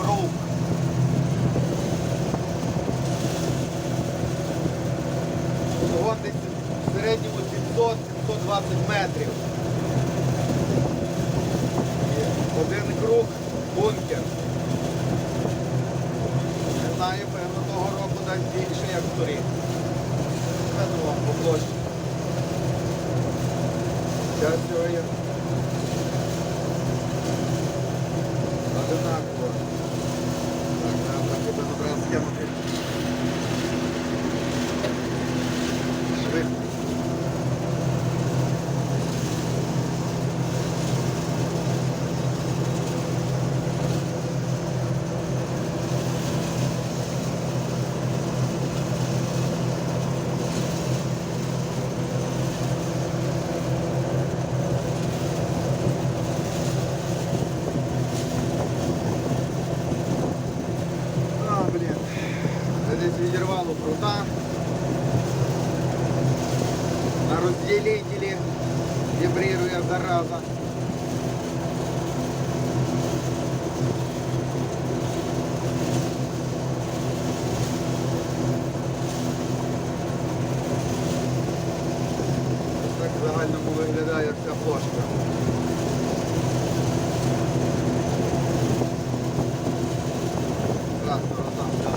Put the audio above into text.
Круг. Всього десь в середньому 700-120 метрів. Один круг, бункер. Не знаю, певно, того року десь більше, як торік. Це вам по площі. Зараз цього є. Одинаково. Відірвало прута. На розделителі вібрирує зараза. Так в загальному выглядает вся плошка. Трактора там.